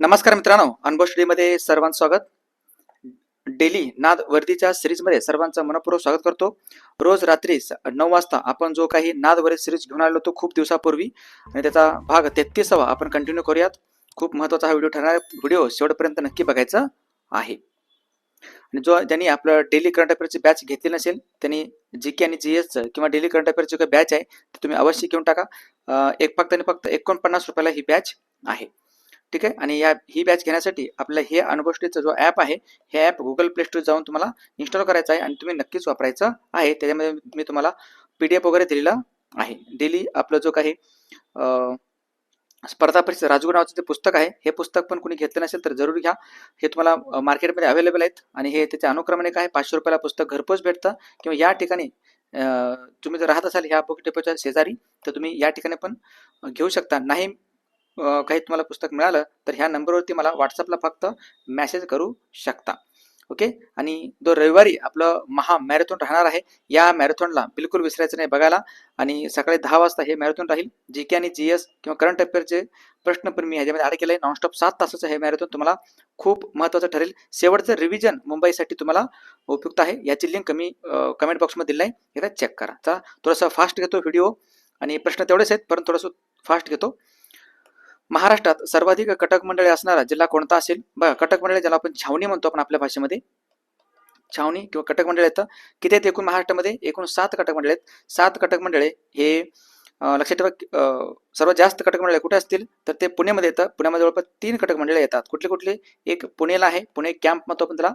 नमस्कार मित्रांनो अनुभव स्टडीमध्ये सर्वांचं स्वागत. डेली नाद वर्दीच्या सिरीजमध्ये सर्वांचं मनपूर्वक स्वागत करतो. रोज रात्री नऊ वाजता आपण जो काही नाद वर्दी सिरीज घेऊन आलो होतो खूप दिवसापूर्वी आणि त्याचा भाग तेहतीसावा आपण कंटिन्यू करूयात. खूप महत्त्वाचा हा व्हिडिओ ठरणार व्हिडिओ शेवटपर्यंत नक्की बघायचा आहे. आणि जो ज्यांनी आपलं डेली करंट अफेअरची बॅच घेतली नसेल त्यांनी जी के आणि जी एसचं किंवा डेली करंट अफेअरची काही बॅच आहे ती तुम्ही अवश्य घेऊन टाका. एक फक्त आणि फक्त एकोणपन्नास रुपयाला ही बॅच आहे. ठीक आहे? आणि या ही बॅच घेण्यासाठी आपल्या हे अनुभवष्टीचा जो ॲप आहे हे ॲप गुगल प्ले स्टोर जाऊन तुम्हाला इन्स्टॉल करायचं आहे आणि तुम्ही नक्कीच वापरायचं आहे. त्याच्यामध्ये मी तुम्हाला पी डी एफ वगैरे दिलेला आहे. डेली आपलं जो काही स्पर्धा परीक्षा राजगुरू नावाचं जे पुस्तक आहे हे पुस्तक पण कुणी घेतलं नसेल तर जरूर घ्या. हे तुम्हाला मार्केटमध्ये अवेलेबल आहेत आणि हे त्याचे अनुक्रमाने आहे. पाचशे रुपयाला पुस्तक घरपोच भेटतं. किंवा या ठिकाणी तुम्ही जर राहत असाल ह्या बुक डेपोच्या शेजारी तर तुम्ही या ठिकाणी पण घेऊ शकता. नाही काही तुम्हाला पुस्तक मिळालं तर ह्या नंबरवरती मला व्हॉट्सअपला फक्त मेसेज करू शकता. ओके आणि दो रविवारी आपलं महा मॅरेथॉन राहणार आहे या मॅरेथॉनला बिलकुल विसरायचं नाही बघायला. आणि सकाळी दहा वाजता हे मॅरेथॉन राहील. जी के आणि जी एस किंवा करंट अफेअरचे प्रश्न पण मी ह्याच्यामध्ये ॲड केलं आहे नॉनस्टॉप सात तासाचं हे मॅरेथॉन तुम्हाला खूप महत्त्वाचं ठरेल. शेवटचं रिव्हिजन मुंबईसाठी तुम्हाला उपयुक्त आहे. याची लिंक मी कमेंट बॉक्समध्ये दिली आहे. एकदा चेक करा. चला थोडंसं फास्ट घेतो व्हिडिओ आणि प्रश्न तेवढेच आहेत परंतु थोडंसं फास्ट घेतो. महाराष्ट्रात सर्वाधिक कटक मंडळे असणारा जिल्हा कोणता असेल? बघा कटक मंडळे ज्याला आपण छावणी म्हणतो आपण आपल्या भाषेमध्ये. छावणी किंवा कटक मंडळे येतं किती आहेत एकूण महाराष्ट्रामध्ये? एकूण सात कटक मंडळे आहेत. सात कटक मंडळे हे लक्षात ठेवा सर्वात जास्त कटक मंडळे कुठे असतील? तर ते पुण्यामध्ये येतं. पुण्यामध्ये जवळपास तीन कटक मंडळे येतात. कुठले कुठले? एक पुणेला आहे. पुणे कॅम्प म्हणतो आपण त्याला.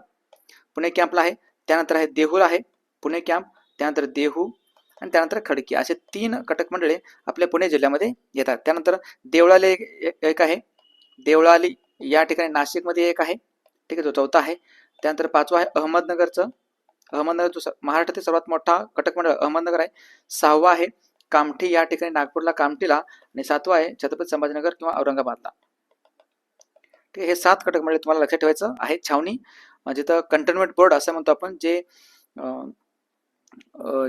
पुणे कॅम्पला आहे. त्यानंतर आहे देहूला आहे. पुणे कॅम्प. त्यानंतर देहू आणि त्यानंतर खडकी. असे तीन कटक मंडळे आपल्या पुणे जिल्ह्यामध्ये येतात. त्यानंतर देवळाली एक एक- आहे. देवळाली या ठिकाणी नाशिकमध्ये एक आहे. ठीक आहे जो चौथा आहे. त्यानंतर पाचवा आहे अहमदनगरचं. अहमदनगर जो स- महाराष्ट्रातील सर्वात मोठा कटक मंडळ अहमदनगर आहे. सहावा आहे कामठी. या ठिकाणी नागपूरला कामठीला आणि सातवा आहे छत्रपती संभाजीनगर किंवा औरंगाबादला. ठीक आहे हे सात कटक मंडळ तुम्हाला लक्षात ठेवायचं आहे. छावणी जिथं कंटेनमेंट बोर्ड असं म्हणतो आपण जे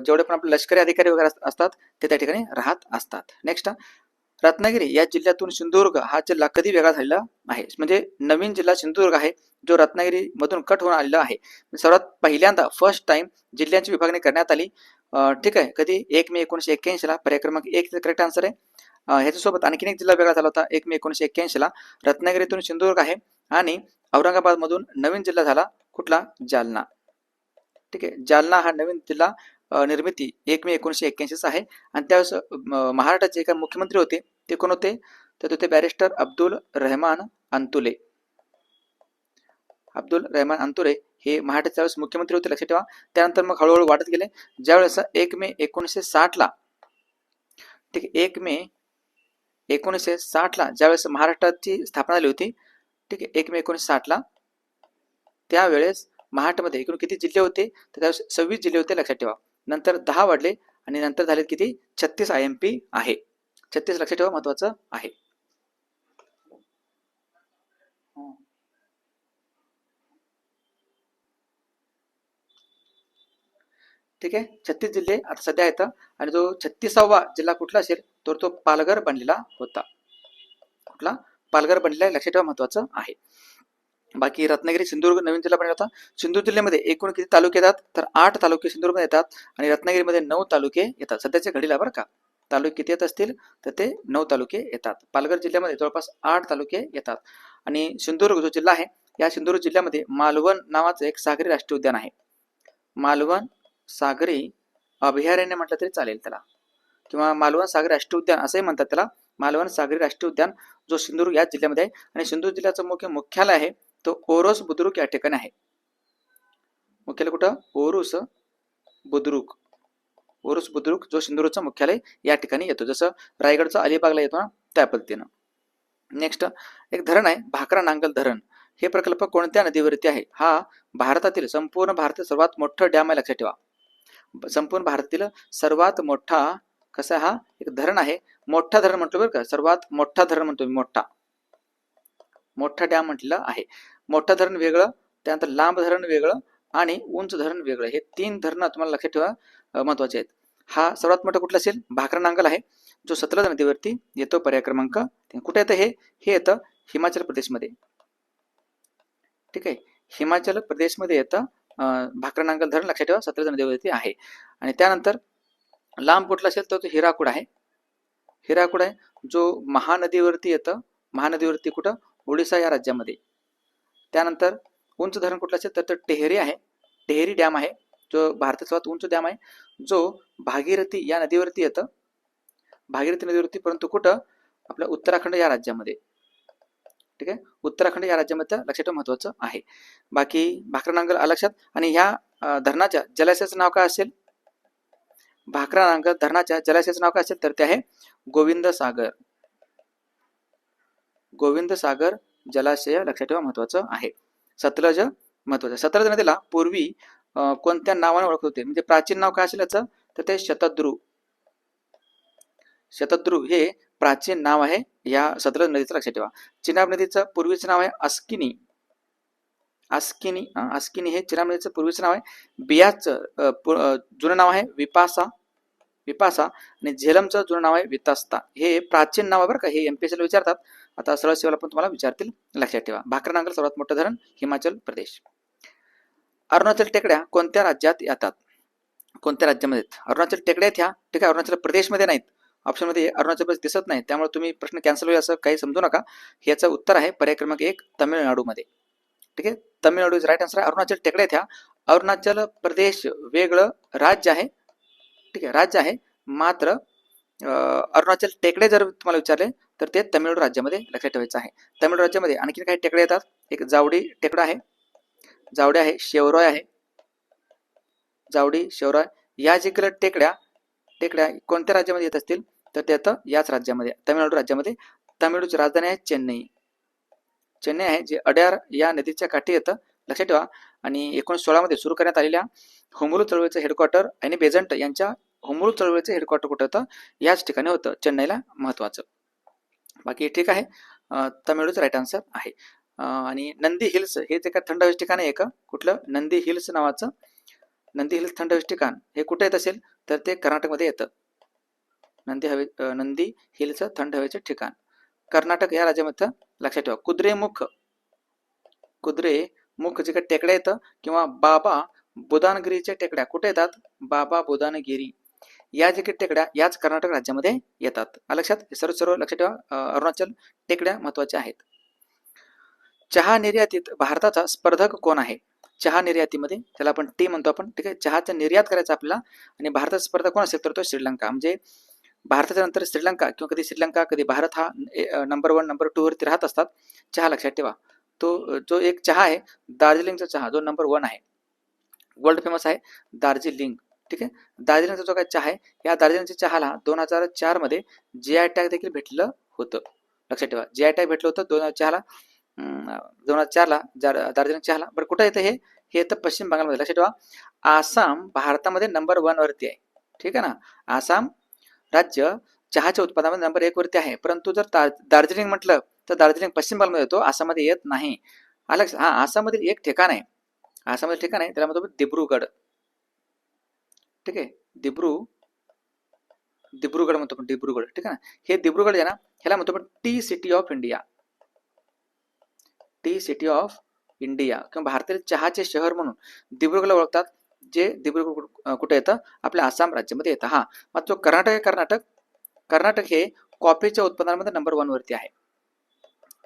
जेवढे पण आपले लष्करी अधिकारी वगैरे असतात ते त्या ठिकाणी राहत असतात. नेक्स्ट रत्नागिरी या जिल्ह्यातून सिंधुदुर्ग हा जिल्हा कधी वेगळा झालेला आहे? म्हणजे नवीन जिल्हा सिंधुदुर्ग आहे जो रत्नागिरी मधून कट होऊन आलेला आहे. सर्वात पहिल्यांदा फर्स्ट टाइम जिल्ह्यांची विभागणी करण्यात आली. ठीक आहे कधी? एक मे एकोणीशे एक्क्याऐंशीला पर्याय क्रमांक एक करेक्ट आन्सर आहे. ह्याच्यासोबत आणखीन एक जिल्हा वेगळा झाला होता एक मे एकोणीशे एक्क्याऐंशीला रत्नागिरीतून सिंधुदुर्ग आहे आणि औरंगाबाद मधून नवीन जिल्हा झाला कुठला? जालना. ठीक आहे? जालना हा नवीन जिल्हा निर्मिती एक मे एकोणीशे एक्क्याऐंशीचा आहे. आणि त्यावेळेस महाराष्ट्राचे एका मुख्यमंत्री होते ते कोण होते? तर होते बॅरिस्टर अब्दुल रहमान अंतुले. अब्दुल रहमान अंतुरे हे महाराष्ट्राच्या वेळेस मुख्यमंत्री होते लक्षात ठेवा. त्यानंतर मग हळूहळू वाढत गेले. ज्यावेळेस एक मे एकोणीसशे साठला ठीक आहे एक मे एकोणीसशे साठला ज्यावेळेस महाराष्ट्राची स्थापना झाली होती ठीक आहे एक मे एकोणीसशे साठला त्यावेळेस महाराष्ट्रामध्ये एकूण किती जिल्हे होते? तर सव्वीस जिल्हे होते लक्षात ठेवा. नंतर दहा वाढले आणि नंतर झाले किती? छत्तीस आय एम पी आहे. छत्तीस लक्षात ठेवा महत्वाचं आहे. ठीक आहे? छत्तीस जिल्हे आता सध्या आहेत आणि जो छत्तीसावा जिल्हा कुठला असेल तर तो पालघर बनलेला होता. कुठला? पालघर बनलेला लक्षात ठेवा महत्वाचं आहे. बाकी रत्नागिरी सिंधुदुर्ग नवीन जिल्हा बनला होता. सिंधुदुर्ग जिल्ह्यामध्ये एकूण किती तालुके येतात? तर आठ तालुके सिंधुदुर्गमध्ये येतात आणि रत्नागिरीमध्ये नऊ तालुके येतात. सध्याच्या घडीला बरं का तालुके किती येत असतील? तर ते नऊ तालुके येतात. पालघर जिल्ह्यामध्ये जवळपास आठ तालुके येतात. आणि सिंधुदुर्ग जो जिल्हा आहे या सिंधुदुर्ग जिल्ह्यामध्ये मालवण नावाचं एक सागरी राष्ट्रीय उद्यान आहे. मालवण सागरी अभयारण्य म्हटलं तरी चालेल त्याला. किंवा मालवण सागरी राष्ट्रीय उद्यान असंही म्हणतात त्याला. मालवण सागरी राष्ट्रीय उद्यान जो सिंधुदुर्ग या जिल्ह्यामध्ये आहे. आणि सिंधुदुर्ग जिल्ह्याचं मुख्य मुख्यालय आहे. तो ओरोस बुद्रुक या ठिकाणी आहे. मुख्यालय कुठं? ओरुस बुद्रुक. ओरुस बुद्रुक जो सिंधुदुर्गचं मुख्यालय या ठिकाणी येतो. जसं रायगडचा अलिबागला येतो ना त्या पद्धतीनं. नेक्स्ट एक धरण आहे भाकरा नांगल धरण. हे प्रकल्प कोणत्या नदीवरती आहे? हा भारतातील संपूर्ण भारतातील सर्वात मोठं डॅम आहे लक्षात ठेवा. संपूर्ण भारतातील सर्वात मोठा कसा हा? एक धरण आहे मोठा धरण म्हणतो बरं का? सर्वात मोठा धरण म्हणतो मी मोठा. मोठा डॅम म्हटलं आहे. मोठं धरण वेगळं त्यानंतर लांब धरण वेगळं आणि उंच धरण वेगळं. हे तीन धरणं तुम्हाला लक्षात ठेवा महत्त्वाचे आहेत. हा सर्वात मोठा कुठला असेल? भाकरा नांगल आहे. जो सतलज नदीवरती येतो पर्याय क्रमांक. कुठे येतं हे? हे येतं हिमाचल प्रदेशमध्ये. ठीक आहे. हिमाचल प्रदेशमध्ये येतं भाकरा नांगल धरण लक्षात ठेवा सतलज नदीवरती आहे. आणि त्यानंतर लांब कुठला असेल तर तो हिराकूड आहे. हिराकूड आहे. जो महानदीवरती येतं. महानदीवरती कुठं? ओडिसा या राज्यामध्ये. त्यानंतर उंच धरण कुठलं असेल तर टेहरी आहे. टेहरी डॅम आहे. जो भारतात सर्वात उंच डॅम आहे. जो भागीरथी या नदीवरती येतं. भागीरथी नदीवरती परंतु कुठं? आपल्या उत्तराखंड या राज्यामध्ये. ठीक आहे? उत्तराखंड या राज्यामध्ये लक्षात ठेवणं महत्वाचं आहे. बाकी भाकरा नांगल लक्षात? आणि ह्या धरणाच्या जलाशयाचं नाव काय असेल? भाकरा नांगल धरणाच्या जलाशयाचं नाव काय असेल? तर ते आहे गोविंद सागर गोविंद सागर जलाशय लक्षात ठेवा महत्वाचं आहे. सतलज महत्वाचं सतलज नदीला पूर्वी कोणत्या नावाने ओळखत होते? म्हणजे प्राचीन नाव काय असेल याचं? तर ते शतद्रू. शतद्रू हे प्राचीन नाव आहे या सतलज नदीचं लक्षात ठेवा. चिनाब नदीचं पूर्वीचं नाव आहे अस्किनी. अस्किनी अस्किनी हे चिनाब नदीचं पूर्वीचं नाव आहे. बियाचं जुनं नाव आहे विपासा. विपासा आणि झेलमचं जुनं नाव आहे वितास्ता. हे प्राचीन नाव आहे बरं का? हे एमपीएससीला विचारतात. आता सरळ सेवाला पण तुम्हाला विचारतील लक्षात ठेवा. भाकरनांगल सर्वात मोठं धरण हिमाचल प्रदेश. अरुणाचल टेकड्या कोणत्या राज्यात येतात? कोणत्या राज्यामध्ये अरुणाचल टेकड्या आहेत ह्या? ठीक आहे अरुणाचल प्रदेशमध्ये नाहीत. ऑप्शनमध्ये अरुणाचल प्रदेश दिसत नाही. त्यामुळे तुम्ही प्रश्न कॅन्सल होईल असं काही समजू नका. याचं उत्तर आहे पर्याय क्रमांक एक तामिळनाडूमध्ये. ठीक आहे? तामिळनाडू इज राईट आन्सर आहे. अरुणाचल टेकड्या ह्या. अरुणाचल प्रदेश वेगळं राज्य आहे. ठीक आहे राज्य आहे. मात्र अरुणाचल टेकडे जर तुम्हाला विचारले तर ते तमिळनाडू राज्यामध्ये लक्षात ठेवायचं आहे. तमिळनाडू राज्यामध्ये आणखी काही टेकडे येतात? एक जावडी टेकडा आहे. जावडी आहे शेवरॉय आहे. जावडी शेवरॉय या जे केलं टेकड्या टेकड्या कोणत्या राज्यामध्ये येत असतील? तर ते येतं याच राज्यामध्ये तमिळनाडू राज्यामध्ये. तमिळनाडूची राजधानी आहे चेन्नई. चेन्नई आहे जे अड्यार या नदीच्या काठी येतं. लक्षात ठेवा. आणि एकोणीसशे सोळामध्ये सुरू करण्यात आलेल्या होमुलू चळवळीचं हेडक्वार्टर आणि बेझंट यांच्या होमुलू चळवळीचं हेडक्वार्टर कुठं होतं? याच ठिकाणी होतं. चेन्नईला महत्वाचं. बाकी ठीक आहे. तमिळूच राईट आन्सर आहे. आणि नंदी हिल्स हे जे थंड हवेचं ठिकाण आहे का? कुठलं? नंदी हिल्स नावाचं. नंदी हिल्स थंड हवेचं ठिकाण. हे कुठे येत असेल? तर ते कर्नाटकमध्ये येतं. नंदी हवे नंदी हिल्स थंड हवेचे ठिकाण. कर्नाटक या राज्यामध्ये लक्षात ठेवा. कुद्रेमुख कुद्रेमुख जे काही टेकड्या येतं किंवा बाबा बुदानगिरीच्या टेकड्या. कुठे येतात? बाबा बुदानगिरी या जे काही टेकड्या याच कर्नाटक राज्यामध्ये येतात. लक्षात? सर्व सर्व लक्षात ठेवा. अरुणाचल टेकड्या महत्त्वाच्या आहेत. चहा निर्यातीत भारताचा स्पर्धक कोण आहे? चहा निर्यातीमध्ये त्याला आपण टी म्हणतो आपण ठीक आहे? चहाचा निर्यात करायचा आपल्याला आणि भारताचा स्पर्धक कोण असेल तर तो श्रीलंका. म्हणजे भारताच्या नंतर श्रीलंका किंवा कधी श्रीलंका कधी भारत हा नंबर वन नंबर टू वरती राहत असतात. चहा लक्षात ठेवा. तो जो एक चहा आहे दार्जिलिंगचा चहा जो नंबर वन आहे. वर्ल्ड फेमस आहे दार्जिलिंग. ठीक आहे? दार्जिलिंगचा जो काही चहा आहे या दार्जिलिंगच्या चहाला दोन हजार चारमध्ये जी आय टॅग देखील भेटलं होतं. लक्षात ठेवा जी आय टॅग भेटलं होतं दोन हजार चहाला दोन हजार चारला दार्जिलिंग चहाला. बरं कुठं येतं हे? हे येतं पश्चिम बंगालमध्ये. लक्षात ठेवा आसाम भारतामध्ये नंबर वन वरती आहे. ठीक आहे ना? आसाम राज्य चहाच्या उत्पादनामध्ये नंबर एक वरती आहे. परंतु जर दा- दार्जिलिंग म्हटलं तर दार्जिलिंग पश्चिम बंगालमध्ये येतो आसाममध्ये येत नाही. आलं हा आसाममधील एक ठिकाण आहे. आसाममधील ठिकाण आहे त्याला म्हणतो दिब्रुगड. ठीक आहे? दिब्रू दिब्रुगड म्हणतो आपण दिब्रुगड ठीक आहे ना? हे दिब्रुगड आहे ना ह्याला म्हणतो आपण tea city of India tea city of India किंवा भारतातील चहाचे शहर म्हणून दिब्रुगडला ओळखतात जे दिब्रुगड कुठे येतं? आपल्या आसाम राज्यामध्ये येतं. हा. मग जो कर्नाटक आहे कर्नाटक. कर्नाटक हे कॉफीच्या उत्पादनामध्ये नंबर वन वरती आहे.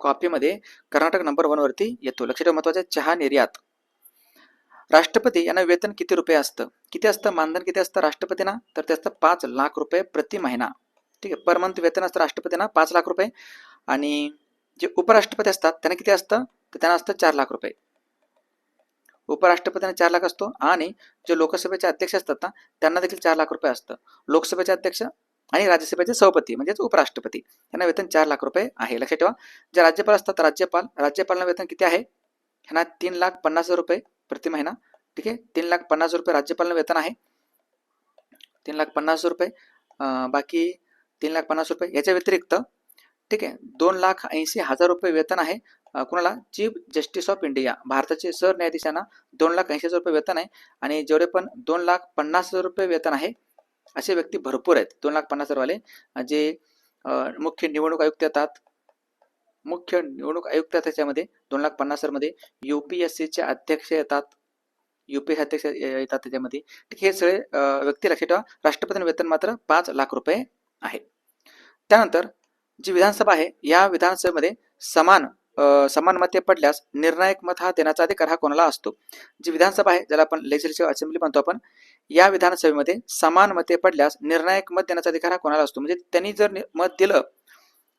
कॉफीमध्ये कर्नाटक नंबर वन वरती येतो. लक्षात ठेवा महत्वाचं चहा निर्यात. राष्ट्रपती यांना वेतन किती रुपये असतं? किती असतं मानधन? किती असतं राष्ट्रपतींना? तर ते असतं पाच लाख रुपये प्रति महिना. ठीक आहे पर मंथ वेतन असतं राष्ट्रपतींना पाच लाख रुपये. आणि जे उपराष्ट्रपती असतात त्यांना किती असतं? तर त्यांना असतं चार लाख रुपये. उपराष्ट्रपतींना चार लाख असतो आणि जे लोकसभेचे अध्यक्ष असतात ना त्यांना देखील चार लाख रुपये असतं. लोकसभेचे अध्यक्ष आणि राज्यसभेचे सभापती म्हणजेच उपराष्ट्रपती यांना वेतन चार लाख रुपये आहे. लक्षात ठेवा जे राज्यपाल असतात राज्यपाल राज्यपालांना वेतन किती आहे? ह्यांना तीन लाख पन्नास हजार रुपये. प्रति महिना ठीक आहे? तीन लाख पन्नास हजार रुपये राज्यपालांना वेतन आहे. तीन लाख पन्नास हजार रुपये बाकी तीन लाख पन्नास रुपये याच्या व्यतिरिक्त ठीक आहे? दोन लाख ऐंशी हजार रुपये वेतन आहे. कुणाला? Chief justice of India. भारताचे सरन्यायाधीशांना दोन लाख ऐंशी हजार रुपये वेतन आहे. आणि जेवढे पण दोन लाख पन्नास हजार रुपये वेतन आहे असे व्यक्ती भरपूर आहेत. दोन लाख पन्नास हजारवाले जे मुख्य निवडणूक आयुक्त येतात मुख्य निवडणूक आयुक्त त्याच्यामध्ये. दोन लाख पन्नासमध्ये युपीएससीचे अध्यक्ष येतात. युपीएससी अध्यक्ष येतात त्याच्यामध्ये. ठीक हे सगळे व्यक्ती लक्षात ठेवा. राष्ट्रपतींना वेतन मात्र पाच लाख रुपये आहे. त्यानंतर जी विधानसभा आहे या विधानसभेमध्ये समान समान मते पडल्यास निर्णायक मत हा देण्याचा अधिकार हा कोणाला असतो? जी विधानसभा आहे ज्याला आपण लेजिस्लेटिव्ह असेंब्ली म्हणतो आपण या विधानसभेमध्ये समान मते पडल्यास निर्णायक मत देण्याचा अधिकार हा कोणाला असतो? म्हणजे त्यांनी जर नि- मत दिलं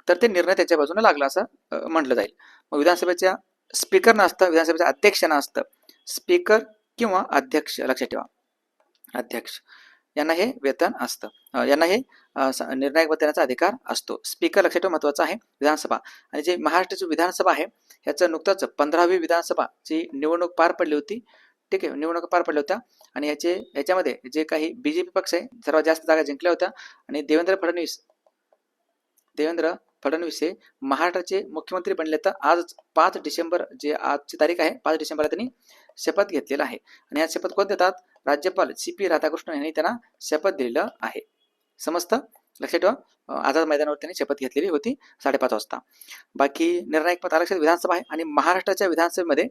तर ते निर्णय त्याच्या बाजूने लागला असं म्हटलं जाईल. मग विधानसभेच्या स्पीकर नसतं विधानसभेच्या अध्यक्ष नसतं. स्पीकर किंवा अध्यक्ष लक्षात ठेवा. अध्यक्ष. यांना हे वेतन असतं. यांना हे स- निर्णायक वेतनाचा देण्याचा अधिकार असतो. स्पीकर लक्षात ठेवा महत्त्वाचा आहे विधानसभा. आणि जे महाराष्ट्राची विधानसभा आहे ह्याचं नुकतंच पंधरावी विधानसभाची निवडणूक पार पडली होती. ठीक आहे निवडणुका पार पडल्या होत्या. आणि याचे याच्यामध्ये जे काही बीजेपी पक्ष आहे सर्वात जास्त जागा जिंकल्या होत्या. आणि देवेंद्र फडणवीस देवेंद्र फडणवीस हे महाराष्ट्राचे मुख्यमंत्री बनले तर आज पाच डिसेंबर जे आजची तारीख आहे पाच डिसेंबरला त्यांनी शपथ घेतलेला आहे. आणि या शपथ कोण देतात? राज्यपाल सी पी राधाकृष्णन यांनी त्यांना शपथ दिलेलं आहे. समजतं लक्षात ठेवा. आझाद मैदानावर त्यांनी शपथ घेतलेली होती साडेपाच वाजता. बाकी निर्णायक पद आरक्षित विधानसभा आहे आणि महाराष्ट्राच्या विधानसभेमध्ये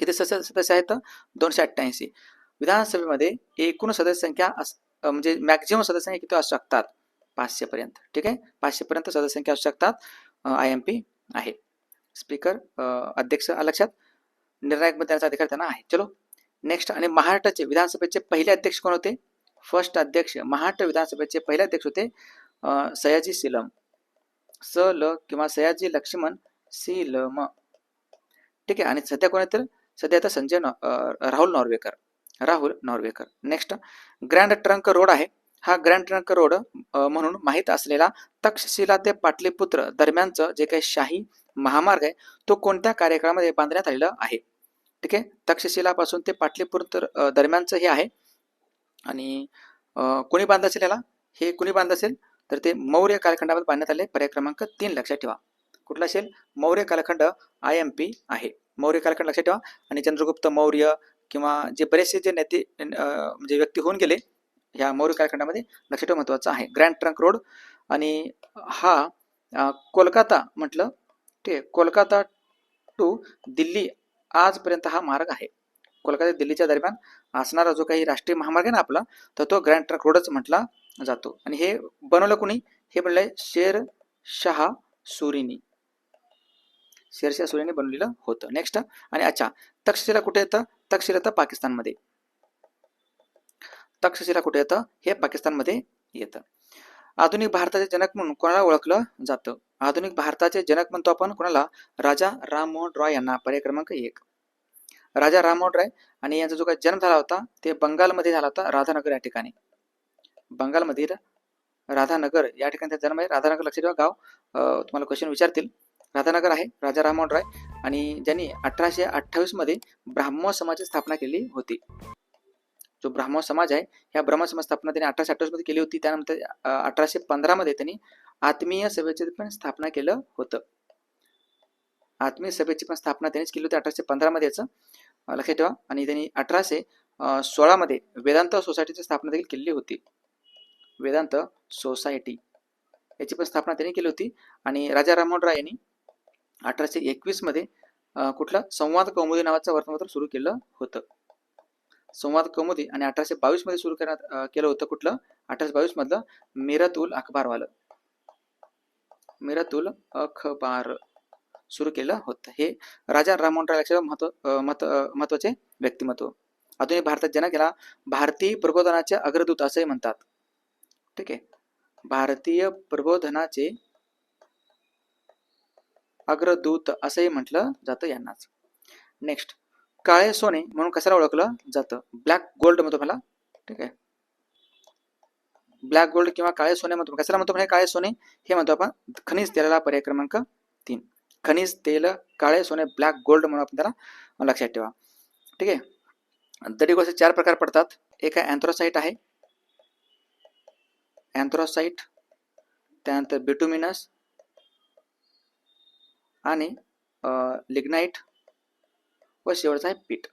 किती सदस्य सदस्य आहेत? दोनशे अठ्ठ्याऐंशी. विधानसभेमध्ये एकूण सदस्य संख्या म्हणजे मॅक्झिमम सदस्य किती असू शकतात? पाचशे पर्यंत ठीक आहे? पाचशे पर्यंत सदस्य असू शकतात. आय एम पी आहे. स्पीकर अध्यक्ष लक्षात. निर्णायक मतदानाचा अधिकार त्यांना आहे. चलो. नेक्स्ट आणि महाराष्ट्राचे विधानसभेचे पहिले अध्यक्ष कोण होते? फर्स्ट अध्यक्ष महाराष्ट्र विधानसभेचे पहिले अध्यक्ष होते सयाजी सिलम. स ल किंवा सयाजी लक्ष्मण सी ल म ठीक आहे? आणि सध्या कोण तर? सध्या आता संजय नॉ- Rahul Narwekar. Rahul Narwekar. Next grand trunk road आहे. हा ग्रँड ट्रंक रोड म्हणून माहीत असलेला तक्षशिला ते पाटलीपुत्र दरम्यानचं जे काही शाही महामार्ग आहे तो कोणत्या कार्यक्रमामध्ये बांधण्यात आलेला आहे? ठीक आहे? तक्षशिलापासून ते पाटलीपुत्र दरम्यानचं हे आहे. आणि कोणी बांधलं असेल याला हे कोणी बांधलं असेल तर ते मौर्य कालखंडामध्ये बांधण्यात आले. पर्याय क्रमांक तीन लक्षात ठेवा. कुठला असेल? मौर्य कालखंड आय एम पी आहे. मौर्य कालखंड लक्षात ठेवा. आणि चंद्रगुप्त मौर्य किंवा जे बरेचसे जे नेते म्हणजे व्यक्ती होऊन गेले ह्या मौर्य कालखंडामध्ये लक्षात ठेवा महत्वाचं आहे. ग्रँड ट्रंक रोड आणि हा कोलकाता म्हटलं ठीक आहे कोलकाता टू दिल्ली आजपर्यंत हा मार्ग आहे. कोलकाता दिल्लीच्या दरम्यान असणारा जो काही राष्ट्रीय महामार्ग आहे ना आपला तर तो ग्रँड ट्रंक रोडच म्हटला जातो. आणि हे बनवलं कुणी? हे म्हणलंय शेर शहा सुरीनी. शेरशाह सुरीने बनवलेलं होतं. नेक्स्ट आणि अच्छा तक्षशिला कुठे येतं? तक्षशिला येतं पाकिस्तानमध्ये. तक्षशिला कुठे येतं? हे पाकिस्तानमध्ये येतं. आधुनिक भारताचे जनक म्हणून कोणाला ओळखलं जातं? आधुनिक भारताचे जनक म्हणतो आपण कोणाला? राजा राममोहन रॉय यांना. पर्याय क्रमांक एक. राजा राममोहन रॉय आणि यांचा जो काही जन्म झाला होता ते बंगालमध्ये झाला होता राधानगर या ठिकाणी. बंगालमधील राधानगर या ठिकाणी जन्म आहे. राधानगर लक्षात ठेवा गाव तुम्हाला क्वेश्चन विचारतील. राधानगर आहे राजा राममोहन रॉय आणि ज्यांनी अठराशे अठ्ठावीसमध्ये ब्राह्मण समाजाची स्थापना केली होती. जो ब्राह्मण समाज आहे ह्या ब्रह्म समाज स्थापना त्यांनी अठराशे अठ्ठावीसमध्ये केली होती. त्यानंतर अठराशे पंधरा मध्ये त्यांनी आत्मीय सभेची पण स्थापना केलं होतं. आत्मीय सभेची पण स्थापना त्यांनीच केली होती अठराशे पंधरा मध्ये याचं. लक्षात ठेवा. आणि त्यांनी अठराशे सोळा मध्ये वेदांत सोसायटीची स्थापना देखील केलेली होती. वेदांत सोसायटी याची पण स्थापना त्यांनी केली होती. आणि राजा राममोहन राय यांनी अठराशे एकवीसमध्ये कुठलं? संवाद कौमुदी नावाचं वर्तमानपत्र सुरू केलं होतं. संवाद कौमुदी आणि अठराशे बावीसमध्ये सुरू करण्यात केलं होतं कुठलं? अठराशे बावीस मधलं मिरत उल अखबारवालं. मिरत उल अखबार सुरू केलं होतं. हे राजा राममोहन राय महत्त्व महत्त्वाचे व्यक्तिमत्व. आधुनिक भारतात जनक याला भारतीय प्रबोधनाचे अग्रदूत असंही म्हणतात. ठीक आहे. भारतीय प्रबोधनाचे अग्रदूत असंही म्हटलं जातं यांनाच. नेक्स्ट काळे सोने म्हणून कशाला ओळखलं जातं? ब्लॅक गोल्ड म्हणतो मला ठीक आहे. ब्लॅक गोल्ड किंवा काळे सोने म्हणतो कशाला म्हणतो हे काळे सोने? हे म्हणतो आपण खनिज तेलाला पर्याय क्रमांक तीन. खनिज तेल काळे सोने ब्लॅक गोल्ड म्हणून आपण त्याला लक्षात ठेवा. ठीक आहे? दडी गोष्ट चार प्रकार पडतात. एक आहे अँथ्रोसाईट आहे. अँथ्रोसाईट त्यानंतर बिटुमिनस आणि लिग्नाईट व शेवटचा आहे पीठ.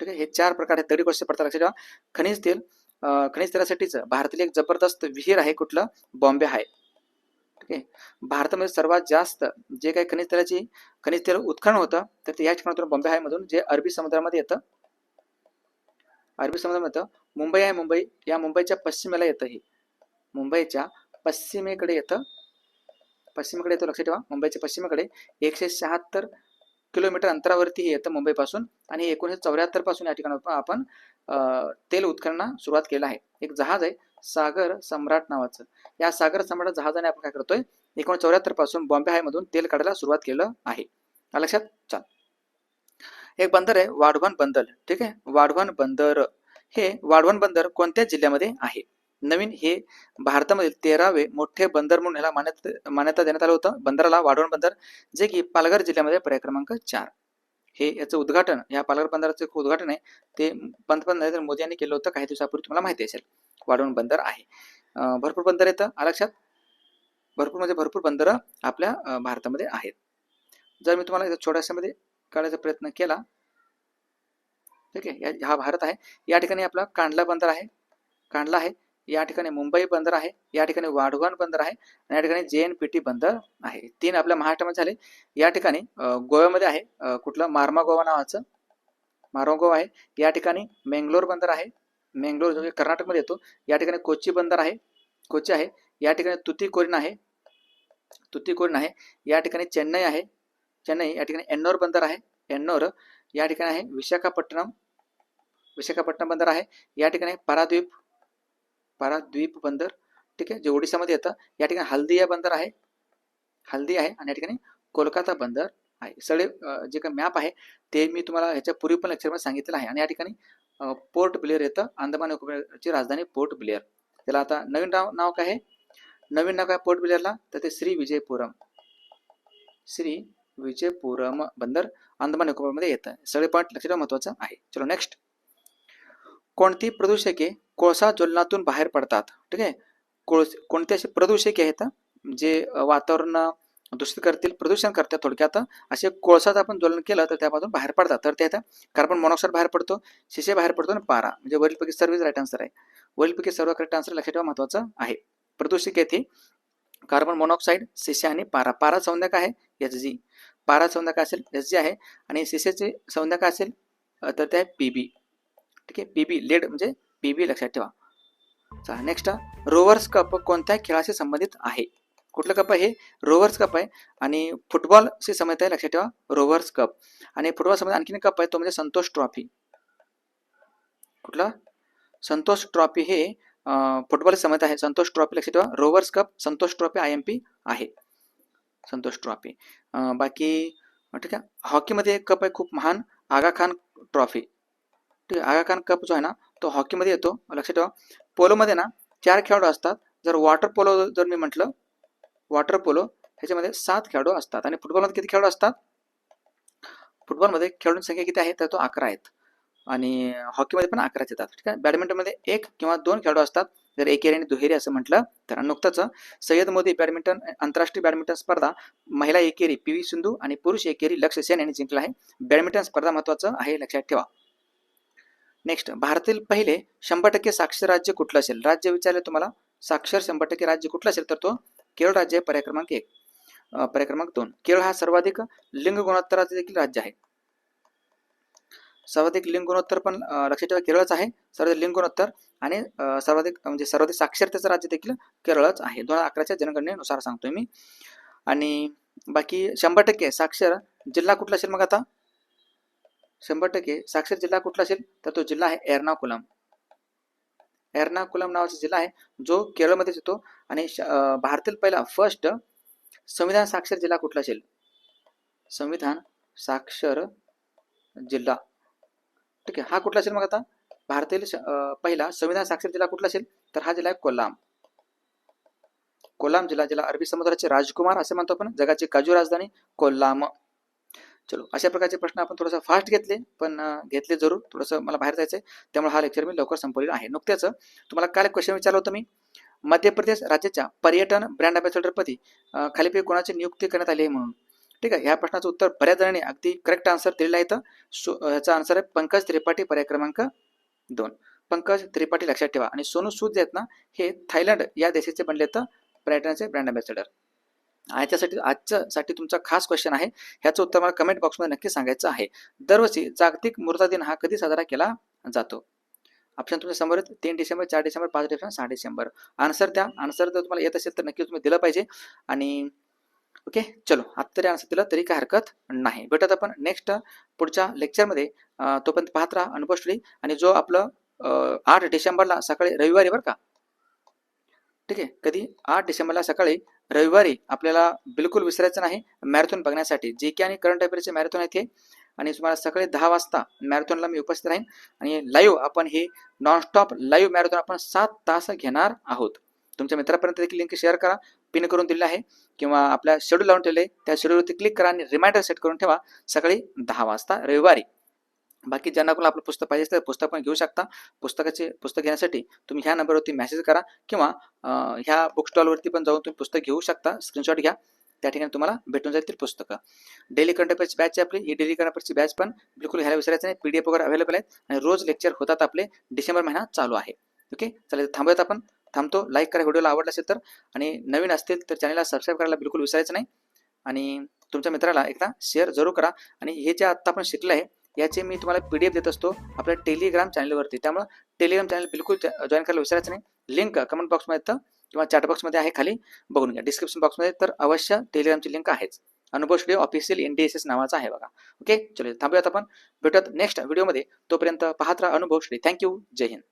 ठीक आहे? हे चार प्रकार आहेत. दगडी कोळसे पडतात लक्षात ठेवा. खनिज तेल खनिज तेलासाठीच भारतातील एक जबरदस्त विहीर आहे. कुठलं? बॉम्बे आहे. ठीक आहे? भारतामध्ये सर्वात जास्त जे काही खनिज तेलाची खनिज तेल उत्खनन होतं तर ते या ठिकाणातून बॉम्बे हायमधून जे अरबी समुद्रामध्ये येतं. अरबी समुद्रामध्ये येतं. मुंबई आहे मुंबई. या मुंबईच्या पश्चिमेला येतं हे. मुंबईच्या पश्चिमेकडे येतं. पश्चिमेकडे येतो. लक्षात ठेवा. मुंबईच्या पश्चिमेकडे एकशे शहात्तर किलोमीटर अंतरावरती हे येतं मुंबईपासून आणि एकोणीसशे चौऱ्याहत्तरपासून या ठिकाणी आपण अं, तेल उत्खनना सुरुवात केलं आहे. एक जहाज आहे सागर सम्राट नावाचं. या सागर सम्राट जहाजाने आपण काय करतोय एकोणीसशे चौऱ्याहत्तरपासून बॉम्बे हायमधून तेल काढायला सुरुवात केलं आहे. लक्षात चाल एक बंदर आहे वाढवण बंदर. ठीक आहे? वाढवण बंदर. हे वाढवण बंदर कोणत्या जिल्ह्यामध्ये आहे? नवीन हे भारतामधील तेरावे मोठे बंदर म्हणून याला मान्यता मान्यता देण्यात आलं होतं. बंदराला वाढवण बंदर जे की पालघर जिल्ह्यामध्ये पर्याय क्रमांक चार. हे याचं उद्घाटन या पालघर बंदराचं एक उद्घाटन आहे. ते पंतप्रधान नरेंद्र मोदी यांनी केलं होतं. काही दिवसापूर्वी तुम्हाला माहिती असेल. वाढवण बंदर आहे. भरपूर बंदर येतं. आरक्षात भरपूर म्हणजे भरपूर बंदरं आपल्या भारतामध्ये आहेत. जर मी तुम्हाला छोट्याशामध्ये काढायचा प्रयत्न केला ठीक आहे? या- हा भारत आहे. या ठिकाणी आपला कांडला बंदर आहे. कांडला आहे. या ठिकाणी मुंबई बंदर आहे या ठिकाणी वाढवण बंदर आहे आणि या ठिकाणी जे एन पी टी बंदर आहे तीन आपल्या महाराष्ट्रामध्ये झाले या ठिकाणी गोव्यामध्ये आहे कुठलं मार्मा गोवा नावाचं मारोगोवा गोवा आहे या ठिकाणी मेंगलोर बंदर आहे मेंगलोर जो की कर्नाटकमध्ये येतो या ठिकाणी कोची बंदर आहे कोची आहे या ठिकाणी तुतीकोरीन आहे तुतीकोरीन आहे या ठिकाणी चेन्नई आहे चेन्नई या ठिकाणी एन्नोर बंदर आहे एन्नोर या ठिकाणी आहे विशाखापट्टणम विशाखापट्टणम बंदर आहे या ठिकाणी पाराद्वीप पाराद्वीप बंदर ठीक आहे जे ओडिसामध्ये येतं. या ठिकाणी हल्दिया बंदर आहे. हल्दी आहे आणि या ठिकाणी कोलकाता बंदर आहे. सगळे जे काही मॅप आहे ते मी तुम्हाला ह्याच्या पूर्वी पण लेक्चरमध्ये सांगितलेलं आहे. आणि या ठिकाणी पोर्ट ब्लेअर येतं. अंदमान निकोबारची राजधानी पोर्ट ब्लेअर त्याला आता नवीन नाव नाव काय आहे? नवीन नाव काय पोर्ट ब्लेअरला तर ते श्री विजयपुरम. श्री विजयपुरम बंदर अंदमान निकोबारमध्ये येतं. सगळे पॉईंट लक्षात महत्वाचं आहे. चलो नेक्स्ट कोणती प्रदूषके कोळसा ज्वलनातून बाहेर पडतात ठीक आहे? कोळस कोणते असे प्रदूषके आहेत जे वातावरण दूषित करतील प्रदूषण करतात थोडक्यात असे कोळसाचं आपण ज्वलन केलं तर त्यामधून बाहेर पडतात. तर ते आता कार्बन मोनॉक्साईड बाहेर पडतो शिशे बाहेर पडतो आणि पारा म्हणजे वरीलपैकी सर्वच राईट आन्सर आहे. वरीलपैकी सर्व करेक्ट आन्सर लक्षात ठेवा महत्वाचं आहे. प्रदूषक येथे कार्बन मोनॉक्साईड शिशे आणि पारा. पारा संज्ञा आहे एच जी पारा संज्ञा असेल एच जी आहे आणि शिशेची संज्ञा असेल तर ते आहे पी बी ठीक आहे? पी बी लेड म्हणजे पी बी लक्षात ठेवा. चला नेक्स्ट रोवर्स कप कोणत्या खेळाशी संबंधित आहे? कुठलं कप आहे हे? रोवर्स कप आहे. आणि फुटबॉलशी संबंधित आहे लक्षात ठेवा. रोवर्स कप आणि फुटबॉल संबंधित आणखीन कप आहे तो म्हणजे संतोष ट्रॉफी कुठला? संतोष ट्रॉफी हे फुटबॉल संबंधित आहे. संतोष ट्रॉफी लक्षात ठेवा. Rovers Cup Santosh trophy I M P आहे. संतोष ट्रॉफी बाकी ठीक आहे. हॉकीमध्ये एक कप आहे खूप महान. आगा खान ट्रॉफी ठीक आहे आगा खान कप जो आहे ना तो हॉकीमध्ये येतो. लक्षात ठेवा. पोलोमध्ये ना चार खेळाडू असतात. जर वॉटर पोलो जर मी म्हटलं वॉटर पोलो ह्याच्यामध्ये सात खेळाडू असतात. आणि फुटबॉलमध्ये किती खेळाडू असतात? फुटबॉलमध्ये खेळाडूंची संख्या किती आहे? तर तो अकरा आहेत. आणि हॉकीमध्ये पण अकराच येतात. ठीक आहे? बॅडमिंटनमध्ये एक किंवा दोन खेळाडू असतात. जर एकेरी आणि दुहेरी असं म्हटलं तर नुकतंच सय्यद मोदी बॅडमिंटन आंतरराष्ट्रीय बॅडमिंटन स्पर्धा महिला एकेरी पी व्ही सिंधू आणि पुरुष एकेरी लक्ष्य सेन यांनी जिंकला आहे. बॅडमिंटन स्पर्धा महत्वाचं आहे लक्षात ठेवा. नेक्स्ट भारतातील पहिले शंभर टक्के साक्षर राज्य कुठलं असेल? राज्य विचारले तुम्हाला? साक्षर शंभर टक्के राज्य कुठलं असेल? तर तो केरळ राज्य आहे पर्याय क्रमांक एक. पर्याय क्रमांक दोन. केरळ हा सर्वाधिक लिंग गुणोत्तराचे देखील राज्य आहे. सर्वाधिक लिंग गुणोत्तर पण लक्षात ठेवा केरळच आहे. सर्वाधिक लिंग गुणोत्तर आणि सर्वाधिक म्हणजे सर्वाधिक साक्षरतेचं राज्य देखील केरळच आहे. दोन हजार अकराच्या जनगणनेनुसार सांगतोय मी. आणि बाकी शंभर टक्के साक्षर जिल्हा कुठला असेल मग आता? शंभर टक्के. साक्षर जिल्हा कुठला असेल? तर तो जिल्हा आहे एर्नाकुलम. एर्नाकुलम नावाचा जिल्हा आहे जो केरळमध्येच येतो आणि भारतातील पहिला फर्स्ट संविधान साक्षर जिल्हा कुठला असेल? संविधान साक्षर जिल्हा. ठीक आहे हा कुठला असेल मग आता? भारतातील पहिला संविधान साक्षर जिल्हा कुठला असेल? तर हा जिल्हा आहे कोल्हाम. कोल्हाम जिल्हा जिल्हा अरबी समुद्राचे राजकुमार असे म्हणतो आपण जगाची काजू राजधानी कोल्हाम. चलो अशा प्रकारचे प्रश्न आपण थोडंसं फास्ट घेतले पण घेतले जरूर. थोडंसं मला बाहेर जायचं आहे त्यामुळे हा लेक्चर मी लवकर संपवलेला आहे. नुकत्याच तुम्हाला काल क्वेश्चन विचारलं होतं मी. मध्य प्रदेश राज्याच्या पर्यटन ब्रँड अँबॅसेडरपदी खालीपैकी कोणाची नियुक्ती करण्यात आली आहे म्हणून? ठीक आहे ह्या प्रश्नाचं उत्तर बऱ्याच जणांनी अगदी करेक्ट आन्सर दिलेला आहे सो ह्याचा आन्सर आहे पंकज त्रिपाठी पर्याय क्रमांक दोन. पंकज त्रिपाठी लक्षात ठेवा. आणि सोनू सूद जे आहेत ना हे थायलंड या देशाचे बनले तर पर्यटनाचे ब्रँड अँबॅसेडर याच्यासाठी आजच्यासाठी तुमचा खास क्वेश्चन आहे. ह्याचं उत्तर मला कमेंट बॉक्समध्ये नक्की सांगायचं आहे. दरवर्षी जागतिक मृदा दिन हा कधी साजरा केला जातो? ऑप्शन तुमच्यासमोर तीन डिसेंबर चार डिसेंबर पाच डिसेंबर सहा डिसेंबर. आन्सर द्या. आन्सर जर तुम्हाला येत असेल तर नक्की तुम्ही दिलं पाहिजे. आणि ओके चलो. आता तरी आन्सर दिलं तरी काय हरकत नाही. भेटत आपण नेक्स्ट पुढच्या लेक्चरमध्ये तोपर्यंत पाहत राहा अनुभव स्टडी आणि जो आपलं आठ डिसेंबरला सकाळी रविवारी बरं का? ठीक आहे. कधी? आठ डिसेंबरला सकाळी रविवारी आपल्याला बिलकुल विसरायचं नाही मॅरेथॉन बघण्यासाठी. जे की आणि करंट अफेअरचे मॅरेथॉन आहे ते आणि तुम्हाला सकाळी दहा वाजता मॅरेथॉनला मी उपस्थित राहीन. आणि लाईव्ह आपण हे नॉनस्टॉप लाईव्ह मॅरेथॉन आपण सात तास घेणार आहोत. तुमच्या मित्रापर्यंत देखील लिंक शेअर करा. पिन करून दिलेला आहे. किंवा आपल्या शेड्यूल लावून ठेवले त्या शेड्यूलवरती क्लिक करा आणि रिमाइंडर सेट करून ठेवा. सकाळी दहा वाजता रविवारी. बाकी ज्यांना कोणाला आपलं पुस्तक पाहिजे असेल तर पुस्तक पण घेऊ शकता. पुस्तकाचे पुस्तक घेण्यासाठी तुम्ही ह्या नंबरवरती मेसेज करा किंवा ह्या बुक स्टॉलवरती पण जाऊन तुम्ही पुस्तक घेऊ शकता. स्क्रीनशॉट घ्या. त्या ठिकाणी तुम्हाला भेटून जातील पुस्तकं. डेली करंट अफेअरची बॅच आहे आपली. ही डेली करंट अफेअरची बॅच पण बिलकुल घ्यायला विसरायचं नाही. पी डी एफ वगैरे अवेलेबल आहेत आणि रोज लेक्चर होतात आपले. डिसेंबर महिना चालू आहे. ओके चालेल थांबूयात आपण. थांबतो. लाईक करा. व्हिडिओला आवडला असेल तर. आणि नवीन असतील तर चॅनलला सबस्क्राईब करायला बिलकुल विसरायचं नाही. आणि तुमच्या मित्राला एकदा शेअर जरूर करा. आणि हे जे आत्ता आपण शिकलं आहे याचे मी तुम्हाला पी डी एफ देत असतो आपल्या टेलिग्राम चॅनलवरती त्यामुळे टेलिग्राम चॅनल बिलकुल जॉईन करायला विसरायचं नाही. लिंक कमेंट बॉक्समध्ये येतं किंवा चॅट बॉक्समध्ये आहे खाली. बघून घ्या. डिस्क्रिप्शन बॉक्समध्ये तर अवश्य टेलिग्रामची लिंक आहेच. Anubhav studio official N D S S नावाचा आहे बघा. ओके चलो थांबूयात आपण. भेटत नेक्स्ट व्हिडिओमध्ये तोपर्यंत पाहत राहा अनुभव स्टुडिओ थँक्यू जय हिंद.